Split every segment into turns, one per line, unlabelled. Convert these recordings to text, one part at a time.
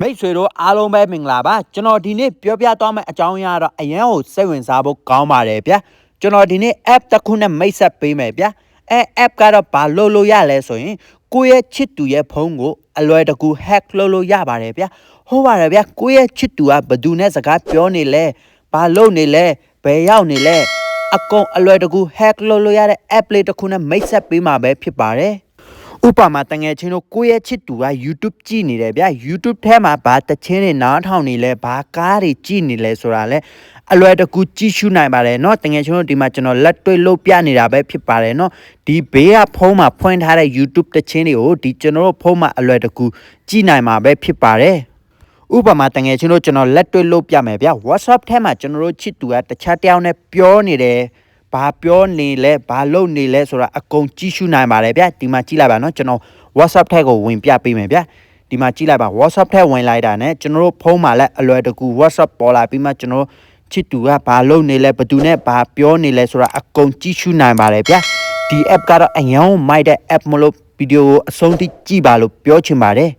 မိတ်ဆွေတို့အားလုံးပဲမင်္ဂလာပါကျွန်တော်ဒီနေ့ပြောပြသွားမယ့်အကြောင်းအရာတော့အရန်ကိုစိတ်ဝင်စားဖို့ကောင်းပါတယ်ဗျာကျွန်တော်ဒီနေ့ app တစ်ခုနဲ့မိတ်ဆက်ပေးမယ်ဗျာအဲ app ကတော့ဘာလုပ်လို့ရလဲဆိုရင်ကိုယ့်ရဲ့ချစ်သူရဲ့ဖုန်းကိုအလွယ်တကူ hack လုပ်လို့ရပါတယ်ဗျာဟုတ်ပါတယ်ဗျာကိုယ့်ရဲ့ချစ်သူကဘယ်သူနဲ့စကားပြောနေလဲဘာလုပ်နေလဲဘယ်ရောက်နေလဲအကုန်အလွယ်တကူ hack လုပ်လို့ရတဲ့ app လေးတစ်ခုနဲ့မိတ်ဆက်ပေးမှာပဲဖြစ်ပါတယ် ဥပမာတငယ်ချင်းတို့ကိုယ့်ရဲ့ချစ်သူက YouTube ကြည့်နေတယ်ဗျာ YouTube ထဲမှာဘာတချင်းတွေနားထောင်နေလဲဘာကားတွေကြည့်နေလဲဆိုတာလဲအလွယ်တကူကြည့်ရှုနိုင်ပါတယ်เนาะတငယ်ချင်းတို့ဒီမှာကျွန်တော်လက်တွေ့လုပ်ပြနေတာပဲဖြစ်ပါတယ်เนาะဒီဘေးကဖုန်းမှာဖွင့်ထားတဲ့ YouTube တချင်းတွေကိုဒီကျွန်တော်တို့ဖုန်းမှာအလွယ်တကူကြည့်နိုင်မှာပဲဖြစ်ပါတယ်ဥပမာတငယ်ချင်းတို့ကျွန်တော်လက်တွေ့လုပ်ပြမယ်ဗျာ WhatsApp ထဲမှာကျွန်တော်တို့ချစ်သူကတခြားတယောက်နဲ့ပြောနေတယ် ဘာပြောနေလဲဘာလုပ်နေလဲဆိုတာအကုန်ကြည့်ရှုနိုင်ပါတယ်ဗျာဒီမှာကြည့်လိုက်ပါနော်ကျွန်တော် WhatsApp ထဲကိုဝင်ပြပေးမယ်ဗျာဒီမှာကြည့်လိုက်ပါ WhatsApp ထဲဝင်လိုက်တာ ਨੇ ကျွန်တော်တို့ဖုန်းမှာလည်းအလွယ်တကူ WhatsApp ပေါ်လာပြီးမှကျွန်တော်ချစ်သူကဘာလုပ်နေလဲဘယ်သူနဲ့ဘာပြောနေလဲဆိုတာအကုန်ကြည့်ရှုနိုင်ပါတယ်ဗျာဒီ app ကတော့အရင်မိုက်တဲ့ app မလို့ဗီဒီယိုကိုအဆုံးထိကြည့်ပါလို့ပြောချင်ပါတယ်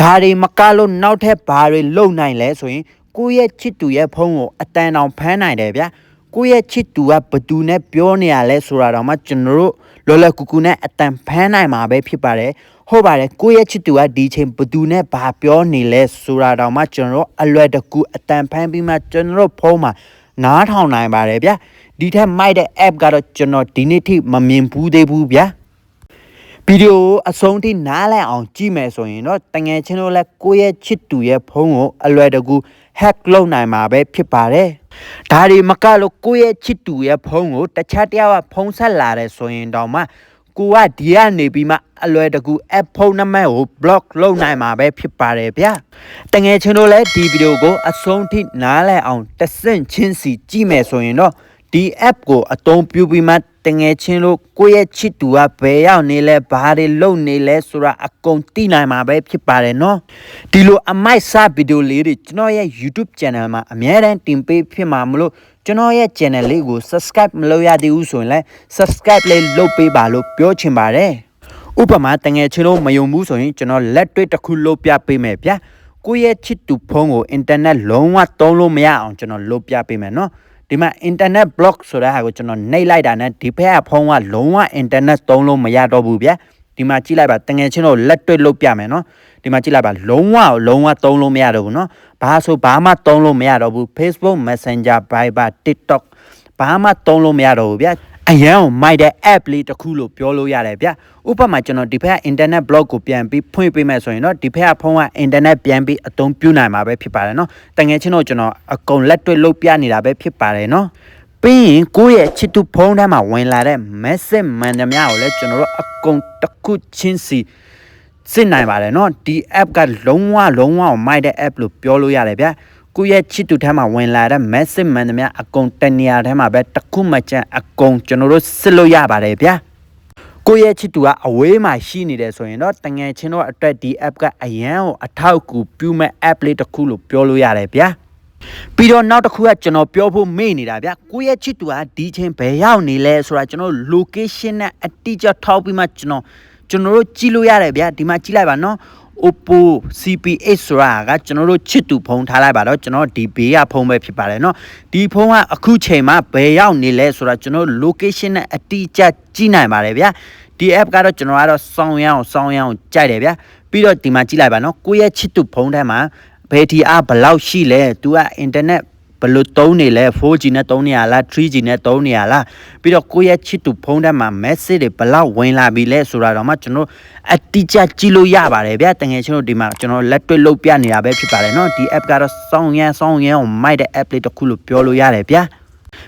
ဒါတွေမကလို့နောက်ထပ်ဘာတွေလုပ်နိုင်လဲဆိုရင်ကိုယ့်ရဲ့ချစ်သူရဲ့ဖုန်းကိုအတန်အောင်ဖမ်းနိုင်တယ်ဗျာ ကိုယ့်ရဲ့ချစ်သူကဘသူနဲ့ပြောနေရလဲဆိုတာတော့မှကျွန်တော်တို့လော်လကူကူနဲ့အတန်ဖမ်းနိုင်မှာပဲဖြစ်ပါတယ်ဟုတ်ပါတယ်ကိုယ့်ရဲ့ချစ်သူကဒီချိန်ဘသူနဲ့ဘာပြောနေလဲဆိုတာတော့မှကျွန်တော်တို့အလွယ်တကူအတန်ဖမ်းပြီးမှကျွန်တော်တို့ဖုန်းမှာနားထောင်နိုင်ပါတယ်ဗျာဒီထက်မိုက်တဲ့ app ကတော့ကျွန်တော်ဒီနေ့ထိမမြင်ဘူးသေးဘူးဗျာဗီဒီယိုအဆုံးထိနားလည်အောင်ကြည့်မယ်ဆိုရင်တော့တငယ်ချင်းတို့လည်းကိုယ့်ရဲ့ချစ်သူရဲ့ဖုန်းကိုအလွယ်တကူ hack လုပ်နိုင်မှာပဲဖြစ်ပါတယ်။ ဒါတွေမကလို့ကိုယ့်ရဲ့ချစ်သူရဲ့ဖုန်းကိုတခြားတယောက်ကဖုန်းဆက်လာတယ်ဆိုရင်တော့မှကိုကဒီကနေပြီးမှအလွယ်တကူ app ဖုန်းနံပါတ်ကို block လုပ်နိုင်မှာပဲဖြစ်ပါတယ်ဗျာ။တငယ်ချင်းတို့လည်းဒီဗီဒီယိုကိုအဆုံးထိနားလည်အောင်တဆင့်ချင်းစီကြည့်မယ်ဆိုရင်တော့ဒီ app ကိုအသုံးပြုပြီးမှ တငယ်ချင်းတို့ကိုယ့်ရဲ့ချစ်သူကဘယ်ရောက်နေလဲဘာတွေလုပ်နေလဲဆိုတာအကုန်သိနိုင်မှာပဲဖြစ်ပါတယ်နော်ဒီလိုအမိုက်စားဗီဒီယိုလေးတွေကျွန်တော်ရဲ့ YouTube channel မှာအများတန်းတင်ပေးဖြစ်မှာမလို့ကျွန်တော်ရဲ့ channel လေးကို subscribe မလုပ်ရသေးဘူးဆိုရင်လည်း subscribe လေးလုပ်ပေးပါလို့ပြောချင်ပါတယ်ဥပမာတငယ်ချင်းတို့မယုံဘူးဆိုရင်ကျွန်တော်လက်တွေ့တစ်ခုလုပ်ပြပေးမယ်ဗျာကိုယ့်ရဲ့ချစ်သူဖုန်းကိုအင်တာနက်လုံးဝသုံးလို့မရအောင်ကျွန်တော်လုပ်ပြပေးမယ်နော် ဒီမှာ internet block ဆိုတဲ့ဟာကိုကျွန်တော်နှိပ်လိုက်တာနဲ့ဒီဘက်ကဖုန်းကလုံးဝ internet သုံးလို့မရတော့ဘူးဗျာဒီမှာကြည့်လိုက်ပါတငယ်ချင်းတို့လက်တွေ့လုပ်ပြမယ်နော်ဒီမှာကြည့်လိုက်ပါလုံးဝလုံးဝသုံးလို့မရတော့ဘူးနော်ဘာဆိုဘာမှသုံးလို့မရတော့ဘူး Facebook Messenger Viber TikTok ဘာမှသုံးလို့မရတော့ဘူးဗျာ အရန်ကိုမိုက်တဲ့ app လေးတစ်ခုလို့ပြောလို့ရတယ်ဗျဥပမာကျွန်တော်ဒီဘက် internet blog ကိုပြန်ပြီးဖွင့်ပေးမယ်ဆိုရင်တော့ဒီဘက်ကဖုန်းက internet ပြန်ပြီးအသုံးပြုနိုင်မှာပဲဖြစ်ပါတယ်เนาะတကယ်ချင်းတော့ကျွန်တော်အကုန်လက်တွေ့လုပ်ပြနေတာပဲဖြစ်ပါတယ်เนาะပြီးရင်ကိုယ့်ရဲ့ချစ်သူဖုန်းထဲမှာဝင်လာတဲ့ message မှန်သမျှကိုလည်းကျွန်တော်တို့အကုန်တစ်ခုချင်းစီစစ်နိုင်ပါတယ်เนาะဒီ app ကလုံးဝလုံးဝမိုက်တဲ့ app လို့ပြောလို့ရတယ်ဗျာ ကိုယ့်ရဲ့ချစ်သူထဲမှာဝင်လာတဲ့ message မှန်သမျှအကုန်တနေရာထဲမှာပဲတစ်ခုမှချန်အကုန်ကျွန်တော်တို့စစ်လို့ရပါတယ်ဗျာကိုယ့်ရဲ့ချစ်သူကအဝေးမှာရှိနေတယ်ဆိုရင်တော့တငယ်ချင်းတို့အတွက်ဒီ app ကအရန်ကိုအထောက်အကူပြုမဲ့ app လေးတစ်ခုလို့ပြောလို့ရတယ်ဗျာပြီးတော့နောက်တစ်ခုကကျွန်တော်ပြောဖို့မေ့နေတာဗျကိုယ့်ရဲ့ချစ်သူကဒီချင်းဘယ်ရောက်နေလဲဆိုတာကျွန်တော် location နဲ့အတိအကျထောက်ပြီးမှကျွန်တော်ကျွန်တော်တို့ကြည့်လို့ရတယ်ဗျဒီမှာကြည့်လိုက်ပါနော် Oppo CP8 ဆိုတာကကျွန်တော်တို့ချစ်သူဖုန်းထားလိုက်ပါတော့ကျွန်တော်ဒီဘေးကဖုန်းပဲဖြစ်ပါတယ်เนาะဒီဖုန်းကအခုချိန်မှာဘယ်ရောက်နေလဲဆိုတာကျွန်တော် location နဲ့အတိအကျကြည့်နိုင်ပါတယ်ဗျာဒီ app ကတော့ကျွန်တော်ကတော့စောင်းရအောင်စောင်းရအောင်ကြိုက်တယ်ဗျာပြီးတော့ဒီမှာကြည့်လိုက်ပါနော်ကိုယ့်ရဲ့ချစ်သူဖုန်းထဲမှာဘယ်ဒီအားဘယ်လောက်ရှိလဲ तू က internet ဘယ်လိုသုံးနေလဲ 4G နဲ့သုံးနေရလား 3G နဲ့သုံးနေရလားပြီးတော့ကိုယ့်ရဲ့ချစ်သူဖုန်းထဲမှာ message တွေဘယ်လောက်ဝင်လာပြီလဲဆိုတာတော့မှကျွန်တော်အတိအကျကြည့်လို့ရပါတယ်ဗျာတကယ်ကျွန်တော်ဒီမှာကျွန်တော်လက်တွေ့လုပ်ပြနေတာပဲဖြစ်ပါတယ်เนาะဒီ app ကတော့စောင်းရမ်းစောင်းရမ်းအောင်မိုက်တဲ့ app လေးတစ်ခုလို့ပြောလို့ရတယ်ဗျာ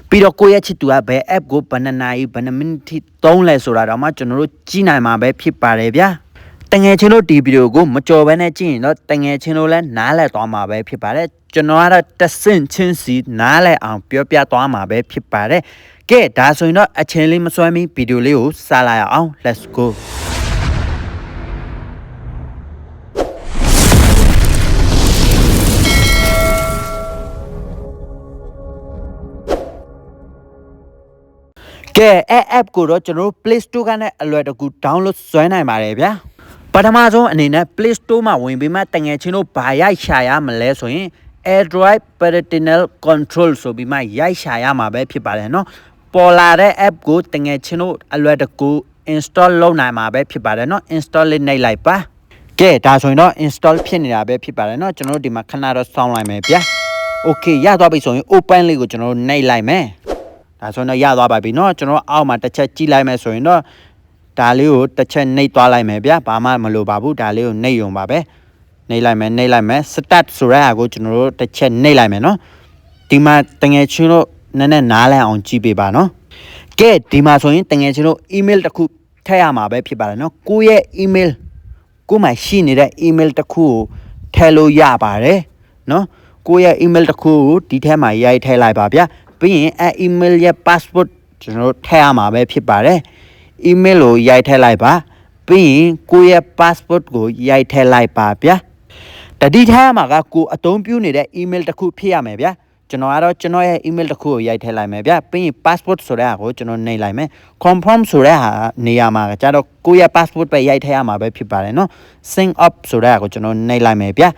ပြီးတော့ကိုယ့်ရဲ့ချစ်သူကဘယ် app ကိုဘယ်နှစ်နာရီဘယ်နှစ်မိနစ်ထိသုံးလဲဆိုတာတော့မှကျွန်တော်တို့ကြည့်နိုင်မှာပဲဖြစ်ပါတယ်ဗျာ တငယ်ချင်းတို့ဒီဗီဒီယိုကိုမကြော်ဘဲနဲ့ကြည့်ရင်တော့တငယ်ချင်းတို့လည်းနားလည်သွားမှာပဲဖြစ်ပါတယ်ကျွန်တော်ကတော့တဆင့်ချင်းစီနားလည်အောင်ပြောပြသွားမှာပဲဖြစ်ပါတယ်ကဲဒါဆိုရင်တော့အချင်းလေးမစွမ်းမီဗီဒီယိုလေးကိုစလာရအောင် let's go ကဲအဲ app ကိုတော့ကျွန်တော်တို့ Play Store ကနေအလွယ်တကူ download ဆွဲနိုင်ပါတယ်ဗျာ ပထမဆုံးအနေနဲ့ Play Store မှာဝင်ပြီးမှတငယ်ချင်းတို့ဘာရိုက်ရှာရမလဲဆိုရင် AirDrive Parental Control ဆိုပြီးမှရိုက်ရှာရမှာပဲဖြစ်ပါတယ်เนาะပေါ်လာတဲ့ app ကိုတငယ်ချင်းတို့အလွယ်တကူ install လုပ်နိုင်မှာပဲဖြစ်ပါတယ်เนาะ install လေးနှိပ်လိုက်ပါကဲဒါဆိုရင်တော့ install ဖြစ်နေတာပဲဖြစ်ပါတယ်เนาะကျွန်တော်တို့ဒီမှာခဏတော့စောင်းလိုက်မယ်ဗျာ okay ရသွားပြီဆိုရင် open လေးကိုကျွန်တော်တို့နှိပ်လိုက်မယ်ဒါဆိုရင်တော့ရသွားပါပြီเนาะကျွန်တော်အောက်မှာတစ်ချက်ကြည့်လိုက်မယ်ဆိုရင်တော့ ဒါလေးကိုတစ်ချက်နှိပ်သွားလိုက်မယ်ဗျာဘာမှမလိုပါဘူးဒါလေးကိုနှိပ်ရုံပါပဲနှိပ်လိုက်မယ်နှိပ်လိုက်မယ် start ဆိုတဲ့ဟာကိုကျွန်တော်တို့တစ်ချက်နှိပ်လိုက်မယ်နော်ဒီမှာတငယ်ချင်းတို့နည်းနည်းနားလည်အောင်ကြည့်ပေးပါနော်ကဲဒီမှာဆိုရင်တငယ်ချင်းတို့ email တစ်ခုထည့်ရမှာပဲဖြစ်ပါတယ်နော်ကိုရဲ့ email ကိုမှရှိနေတဲ့ email တစ်ခုကိုထည့်လို့ရပါတယ်နော်ကိုရဲ့ email တစ်ခုကိုဒီထဲမှာရိုက်ထည့်လိုက်ပါဗျာပြီးရင်အဲ email ရဲ့ password ကျွန်တော်တို့ထည့်ရမှာပဲဖြစ်ပါတယ် email ကိုရိုက်ထည့်လိုက်ပါပြီးရင်ကိုယ့်ရဲ့ passport ကိုရိုက်ထည့်လိုက်ပါဗျာတတိထားမှာကကိုအသုံးပြုနေတဲ့ email တစ်ခုဖြစ်ရမယ်ဗျာကျွန်တော်ကတော့ကျွန်တော်ရဲ့ email တစ်ခုကိုရိုက်ထည့်လိုက်မယ်ဗျာပြီးရင် passport ဆိုတဲ့ဟာကိုကျွန်တော်နှိပ်လိုက်မယ် confirm ဆိုတဲ့ဟာနေရာမှာကျတော့ကိုယ့်ရဲ့ passport ပဲရိုက်ထည့်ရမှာပဲဖြစ်ပါတယ်နော် sync up ဆိုတဲ့ဟာကိုကျွန်တော်နှိပ်လိုက်မယ်ဗျာ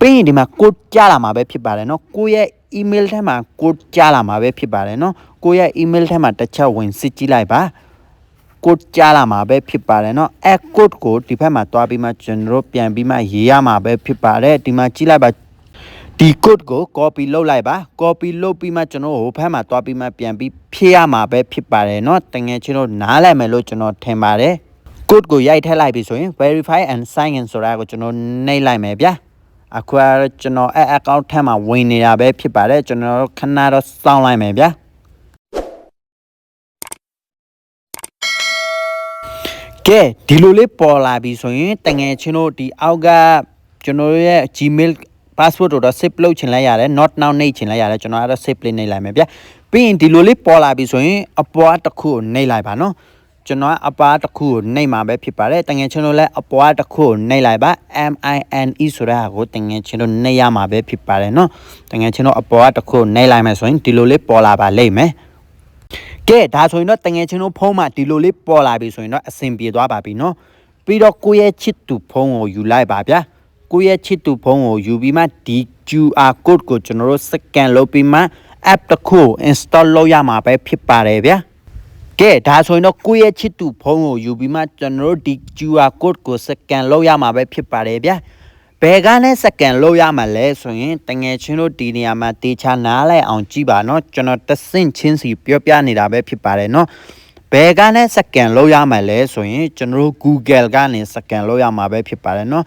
ပြီးရင်ဒီမှာ code ကြားလာမှာပဲဖြစ်ပါတယ်နော်ကိုယ့်ရဲ့ email ထဲမှာ code ကြားလာမှာပဲဖြစ်ပါတယ်နော်ကိုယ့်ရဲ့ email ထဲမှာတစ်ချက်ဝင်စစ်ကြည့်လိုက်ပါ code ကြားလာမှာပဲဖြစ်ပါတယ်เนาะအဲ code ကိုဒီဘက်မှာတွားပြီးမှကျွန်တော်တို့ပြန်ပြီးမှရေးရမှာပဲဖြစ်ပါတယ်ဒီမှာကြည့်လိုက်ပါဒီ code ကို copy လုပ်လိုက်ပါ copy လုပ်ပြီးမှကျွန်တော်ဟိုဘက်မှာတွားပြီးမှပြန်ပြီးဖြည့်ရမှာပဲဖြစ်ပါတယ်เนาะတကယ်ချင်းတို့နားလည်မယ်လို့ကျွန်တော်ထင်ပါတယ် code ကိုရိုက်ထည့်လိုက်ပြီဆိုရင် verify and sign in ဆိုတာကိုကျွန်တော်နှိပ်လိုက်မယ်ဗျာအခုကျွန်တော်အဲ account ထဲမှာဝင်နေတာပဲဖြစ်ပါတယ်ကျွန်တော်ခဏတော့စောင့်လိုက်မယ်ဗျာ ကဲဒီလိုလေးပေါ်လာပြီဆိုရင်တငယ်ချင်းတို့ဒီအောက်ကကျွန်တော်ရဲ့ Gmail password ကိုတော့ save လုပ်ချင်လိုက်ရတယ် not now နှိပ်ချင်လိုက်ရတယ်ကျွန်တော်အဲ့ဒါ save လေးနှိပ်လိုက်မယ်ဗျပြီးရင်ဒီလိုလေးပေါ်လာပြီဆိုရင်အပေါ်တစ်ခုကိုနှိပ်လိုက်ပါနော်ကျွန်တော်အပါတစ်ခုကိုနှိပ်မှာပဲဖြစ်ပါတယ်တငယ်ချင်းတို့လည်းအပေါ်တစ်ခုကိုနှိပ်လိုက်ပါ M I N E ဆိုတဲ့ဟာကိုတငယ်ချင်းတို့နှိပ်ရမှာပဲဖြစ်ပါတယ်နော်တငယ်ချင်းတို့အပေါ်တစ်ခုကိုနှိပ်လိုက်မယ်ဆိုရင်ဒီလိုလေးပေါ်လာပါလိမ့်မယ် ကဲဒါဆိုရင်တော့တငယ်ချင်းတို့ဖုန်းမှာဒီလိုလေးပေါ်လာပြီဆိုရင်တော့အဆင်ပြေသွားပါပြီနော်ပြီးတော့ကိုယ့်ရဲ့ချစ်သူဖုန်းကိုယူလိုက်ပါဗျာကိုယ့်ရဲ့ချစ်သူဖုန်းကိုယူပြီးမှဒီ QR code ကိုကျွန်တော်တို့ scan လုပ်ပြီးမှ app တစ်ခု install လုပ်ရမှာပဲဖြစ်ပါတယ်ဗျာကဲဒါဆိုရင်တော့ကိုယ့်ရဲ့ချစ်သူဖုန်းကိုယူပြီးမှကျွန်တော်တို့ဒီ QR code ကို scan လုပ်ရမှာပဲဖြစ်ပါတယ်ဗျာ ဘယ်ကနဲ့စကန်လို့ရမှာလဲဆိုရင်တငယ်ချင်းတို့ဒီနေရာမှာတေချာနားလိုက်အောင်ကြည့်ပါနော်ကျွန်တော်တဆင့်ချင်းစီပြောပြနေတာပဲဖြစ်ပါတယ်နော်ဘယ်ကနဲ့စကန်လို့ရမှာလဲဆိုရင်ကျွန်တော်တို့ Google ကနေစကန်လို့ရမှာပဲဖြစ်ပါတယ်နော်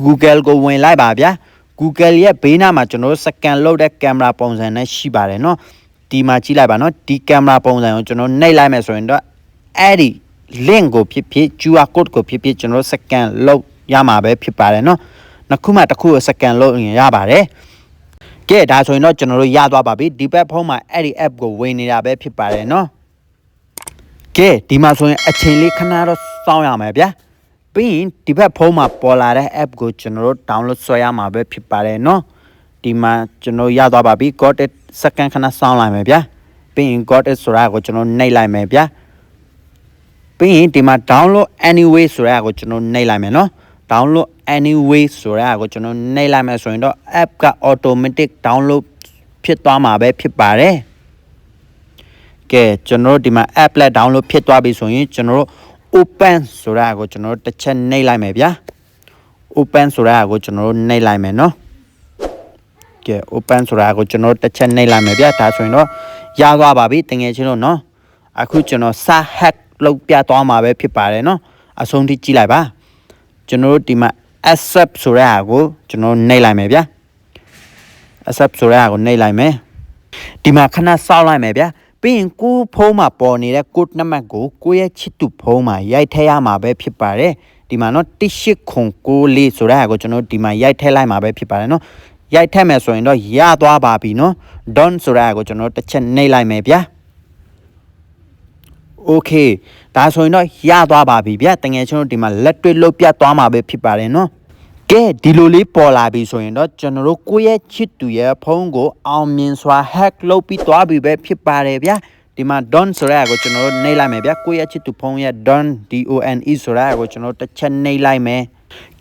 Google ကိုဝင်လိုက်ပါဗျာ Google ရဲ့ဘေးနားမှာကျွန်တော်တို့စကန်လုပ်တဲ့ကင်မရာပုံစံနဲ့ရှိပါတယ်နော်ဒီမှာကြည့်လိုက်ပါနော်ဒီကင်မရာပုံစံကိုကျွန်တော်နှိပ်လိုက်မယ်ဆိုရင်တော့အဲ့ဒီ link ကိုဖြစ်ဖြစ် QR code ကိုဖြစ်ဖြစ်ကျွန်တော်စကန်လုပ်ရမှာပဲဖြစ်ပါတယ်နော် နှစ်ခုမှတစ်ခုကိုစကန်လုပ်ရင်ရပါတယ်ကဲဒါဆိုရင်တော့ကျွန်တော်တို့ရသွားပါပြီဒီ platform မှာအဲ့ဒီ app ကိုဝင်နေတာပဲဖြစ်ပါတယ်နော်ကဲဒီမှာဆိုရင်အချိန်လေးခဏတော့စောင့်ရမယ်ဗျာပြီးရင်ဒီဘက်ဖုန်းမှာပေါ်လာတဲ့ app ကိုကျွန်တော်တို့ download ဆွဲရမှာပဲဖြစ်ပါတယ်နော်ဒီမှာကျွန်တော်ရသွားပါပြီ got it စက္ကန့်ခဏစောင့်လိုက်မယ်ဗျာပြီးရင် got it ဆိုတာကိုကျွန်တော်နှိပ်လိုက်မယ်ဗျာပြီးရင်ဒီမှာ download anyway ဆိုတာကိုကျွန်တော်နှိပ်လိုက်မယ်နော် download anyway ဆိုတဲ့ဟာကိုကျွန်တော်နှိပ်လိုက်မယ်ဆိုရင်တော့ app က automatic download ဖြစ်သွားမှာပဲဖြစ်ပါတယ်ကဲကျွန်တော်တို့ဒီမှာ app လက် download ဖြစ်သွားပြီဆိုရင်ကျွန်တော်တို့ open ဆိုတဲ့ဟာကိုကျွန်တော်တို့တစ်ချက်နှိပ်လိုက်မယ်ဗျာ open ဆိုတဲ့ဟာကိုကျွန်တော်တို့နှိပ်လိုက်မယ်နော်ကဲ open ဆိုတာကိုကျွန်တော်တို့တစ်ချက်နှိပ်လိုက်မယ်ဗျာဒါဆိုရင်တော့ရသွားပါပြီတကယ်ချင်းတို့နော်အခုကျွန်တော်စာ hack လုပ်ပြသွားမှာပဲဖြစ်ပါတယ်နော်အဆုံးထိကြည့်လိုက်ပါ ကျွန်တော်တို့ဒီမှာ accept ဆိုတဲ့ဟာကိုကျွန်တော်နှိပ်လိုက်မယ်ဗျာ accept ဆိုတဲ့ဟာကိုနှိပ်လိုက်မယ်ဒီမှာခဏစောင့်လိုက်မယ်ဗျာပြီးရင်ကိုဖုံးမှာပေါ်နေတဲ့ကိုနံပါတ်ကိုကိုရဲ့ချစ်သူဖုံးမှာရိုက်ထည့်ရမှာပဲဖြစ်ပါတယ်ဒီမှာနော်1894ဆိုတဲ့ဟာကိုကျွန်တော်ဒီမှာရိုက်ထည့်လိုက်မှာပဲဖြစ်ပါတယ်နော်ရိုက်ထက်မယ်ဆိုရင်တော့ရသွားပါပြီနော် don ဆိုတာကိုကျွန်တော်တစ်ချက်နှိပ်လိုက်မယ်ဗျာ okay ဒါဆိုရင်တော့ရသွားပါပြီဗျတကယ်ကျွန်တော်ဒီမှာလက်တွေ့လုတ်ပြသွားမှာပဲဖြစ်ပါတယ်နော်ကဲဒီလိုလေးပေါ်လာပြီဆိုရင်တော့ကျွန်တော်တို့ကိုယ့်ရဲ့ချစ်သူရဲ့ဖုန်းကိုအောင်မြင်စွာ hack လုပ်ပြီးသွားပြီပဲဖြစ်ပါတယ်ဗျာဒီမှာ don ဆိုတဲ့အကိုကျွန်တော်တို့နှိပ်လိုက်မယ်ဗျာကိုယ့်ရဲ့ချစ်သူဖုန်းရဲ့ don d o n e ဆိုတဲ့အကိုကျွန်တော်တို့တစ်ချက်နှိပ်လိုက်မယ်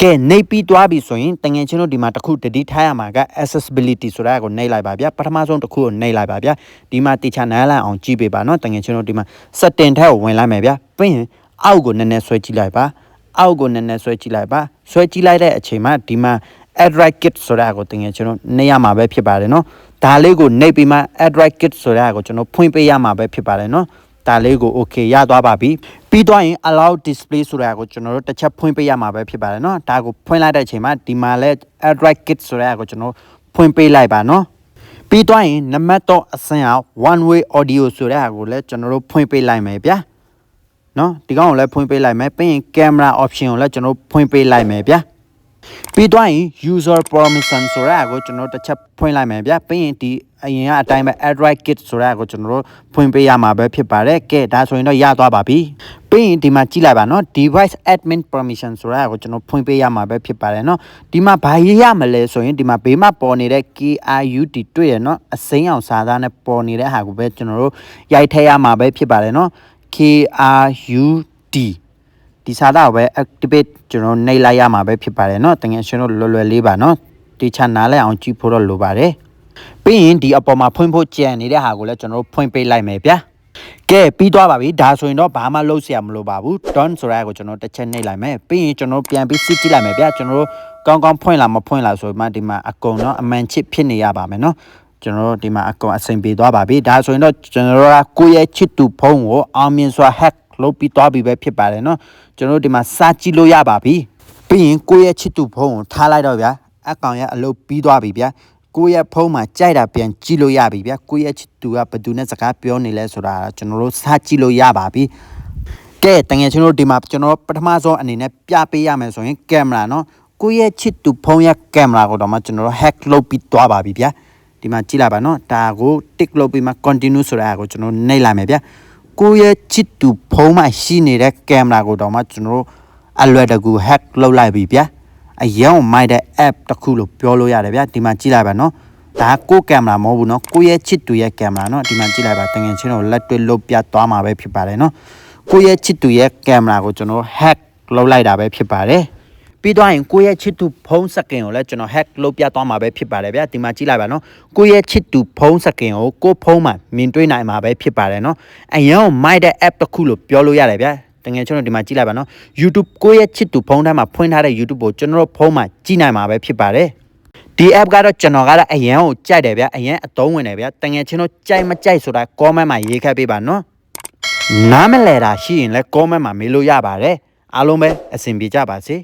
ကဲနှိပ်ပြီးသွားပြီဆိုရင်တငယ်ချင်းတို့ဒီမှာတစ်ခုတတိထားရမှာက accessibility ဆိုတာကိုနှိပ်လိုက်ပါဗျာပထမဆုံးတစ်ခုကိုနှိပ်လိုက်ပါဗျာဒီမှာတေချာနားလန်အောင်ကြည့်ပေးပါနော်တငယ်ချင်းတို့ဒီမှာ setting ထက်ကိုဝင်လိုက်မယ်ဗျာ ပြီးရင်အောက်ကိုနည်းနည်းဆွဲကြည့်လိုက်ပါအောက်ကိုနည်းနည်းဆွဲကြည့်လိုက်ပါဆွဲကြည့်လိုက်တဲ့အချိန်မှာဒီမှာ adroit kit ဆိုတာကိုသင်ငယ်ကျွန်တော်နေရမှာပဲဖြစ်ပါတယ်နော်ဒါလေးကိုနေပြီးမှ adroit kit ဆိုတာကိုကျွန်တော်ဖွင့်ပေးရမှာပဲဖြစ်ပါတယ်နော်ဒါလေးကို okay ရသွားပါပြီပြီးတော့ရင် allow display ဆိုတာကိုကျွန်တော်တို့တစ်ချက်ဖွင့်ပေးရမှာပဲဖြစ်ပါတယ်နော်ဒါကိုဖွင့်လိုက်တဲ့အချိန်မှာဒီမှာလဲ adroit kit ဆိုတာကိုကျွန်တော်ဖွင့်ပေးလိုက်ပါနော်ပြီးတော့ရင်နံပါတ်3အဆင့်အောင် one way audio ဆိုတာကိုလည်းကျွန်တော်တို့ဖွင့်ပေးလိုက်မယ်ဗျာ နော်ဒီကောင်ကိုလည်းဖွင့်ပေးလိုက်မယ်ပြီးရင် camera option ကိုလည်းကျွန်တော်ဖွင့်ပေးလိုက်မယ်ဗျာပြီးတော့ရင် user permission ဆိုတဲ့ဟာကိုကျွန်တော်တစ်ချက်ဖွင့်လိုက်မယ်ဗျာပြီးရင်ဒီအရင်ကအတိုင်းပဲ Android kit ဆိုတဲ့ဟာကိုကျွန်တော်တို့ဖွင့်ပေးရမှာပဲဖြစ်ပါတယ်ကဲဒါဆိုရင်တော့ရသွားပါပြီပြီးရင်ဒီမှာကြည့်လိုက်ပါနော် device admin permission ဆိုတဲ့ဟာကိုကျွန်တော်ဖွင့်ပေးရမှာပဲဖြစ်ပါတယ်နော်ဒီမှာဘာရေးရမလဲဆိုရင်ဒီမှာဘေးမှာပေါ်နေတဲ့ KRUT တွေ့ရနော်အစိမ်းအောင်စာသားနဲ့ပေါ်နေတဲ့ဟာကိုပဲကျွန်တော်တို့ရိုက်ထည့်ရမှာပဲဖြစ်ပါတယ်နော် KRUT ဒီစာသားကိုပဲ activate ကျွန်တော်နှိပ်လိုက်ရမှာပဲဖြစ်ပါတယ်เนาะတကယ်ရှင်တို့လွယ်လွယ်လေးပါเนาะဒီချာနားလဲအောင်ကြည့်ဖို့တော့လိုပါတယ်ပြီးရင်ဒီအပေါ်မှာဖွင့်ဖို့ကြံနေတဲ့ဟာကိုလည်းကျွန်တော်တို့ဖွင့်ပေးလိုက်မယ်ဗျာကဲပြီးသွားပါပြီဒါဆိုရင်တော့ဘာမှလုပ်เสียမလိုပါဘူး done ဆိုတာကိုကျွန်တော်တစ်ချက်နှိပ်လိုက်မယ်ပြီးရင်ကျွန်တော်ပြန်ပြီးစစ်ကြည့်လိုက်မယ်ဗျာကျွန်တော်တို့ကောင်းကောင်းဖွင့်လာမဖွင့်လာဆိုမှဒီမှာအကုန်တော့အမှန်ချစ်ဖြစ်နေရပါမယ်เนาะ ကျွန်တော်တို့ဒီမှာအကောင်အဆင်ပြေသွားပါပြီဒါဆိုရင်တော့ကျွန်တော်တို့ကကိုယ့်ရဲ့ချစ်သူဖုန်းကိုအောင်မြင်စွာ hack လုပ်ပြီးသွားပြီပဲဖြစ်ပါတယ်เนาะကျွန်တော်တို့ဒီမှာစာကြည့်လို့ရပါပြီပြီးရင်ကိုယ့်ရဲ့ချစ်သူဖုန်းကိုထားလိုက်တော့ဗျာအကောင်ရဲ့အလုပ်ပြီးသွားပြီဗျာကိုယ့်ရဲ့ဖုန်းမှာကြိုက်တာပြန်ကြည့်လို့ရပြီဗျာကိုယ့်ရဲ့ချစ်သူကဘယ်သူနဲ့စကားပြောနေလဲဆိုတာကျွန်တော်တို့စာကြည့်လို့ရပါပြီကဲတကယ်ကျွန်တော်တို့ဒီမှာကျွန်တော်ပထမဆုံးအနေနဲ့ပြပေးရမယ်ဆိုရင်ကင်မရာเนาะကိုယ့်ရဲ့ချစ်သူဖုန်းရဲ့ကင်မရာကိုတော့မှကျွန်တော်တို့ hack လုပ်ပြီးသွားပါပြီဗျာ ဒီမှာကြည့်လိုက်ပါเนาะဒါကို tick လုပ်ပြီးမှ continue ဆိုတာကိုကျွန်တော်နှိပ်လိုက်မယ်ဗျာကိုယ့်ရဲ့ချစ်သူဖုန်းမှာရှိနေတဲ့ကင်မရာကိုတော့မှကျွန်တော်တို့အလွယ်တကူ hack လုပ်လိုက်ပြီဗျာအရင်မိုက်တဲ့ app တစ်ခုလို့ပြောလို့ရတယ်ဗျာဒီမှာကြည့်လိုက်ပါเนาะဒါကိုကင်မရာမဟုတ်ဘူးเนาะကိုယ့်ရဲ့ချစ်သူရဲ့ကင်မရာเนาะဒီမှာကြည့်လိုက်ပါတငယ်ချင်းတို့လက်တွေ့လုတ်ပြသွားမှာပဲဖြစ်ပါတယ်เนาะကိုယ့်ရဲ့ချစ်သူရဲ့ကင်မရာကိုကျွန်တော် hack လုပ်လိုက်တာပဲဖြစ်ပါတယ် ပြီးတော့ရင်ကိုယ့်ရဲ့ချစ်သူဖုန်းစကင်ကိုလည်းကျွန်တော် hack လုပ်ပြသွားမှာပဲဖြစ်ပါတယ်ဗျာဒီမှာကြည့်လိုက်ပါနော်ကိုယ့်ရဲ့ချစ်သူဖုန်းစကင်ကိုကိုယ့်ဖုန်းမှာမြင်တွေ့နိုင်မှာပဲဖြစ်ပါတယ်နော်အရင်ကမိုက်တဲ့ app တစ်ခုလို့ပြောလို့ရတယ်ဗျာတကယ်ကျွန်တော်ဒီမှာကြည့်လိုက်ပါနော် YouTube ကိုယ့်ရဲ့ချစ်သူဖုန်းထဲမှာဖွင့်ထားတဲ့ YouTube ကိုကျွန်တော်ဖုန်းမှာကြည့်နိုင်မှာပဲဖြစ်ပါတယ်ဒီ app ကတော့ကျွန်တော်ကတော့အရန်ကိုကြိုက်တယ်ဗျာအရန်အသုံးဝင်တယ်ဗျာတကယ်ချင်းတို့ကြိုက်မကြိုက်ဆိုတာ comment မှာရေးခတ်ပေးပါနော်နားမလဲတာရှိရင်လည်း comment မှာမေးလို့ရပါတယ်အားလုံးပဲအဆင်ပြေကြပါစေ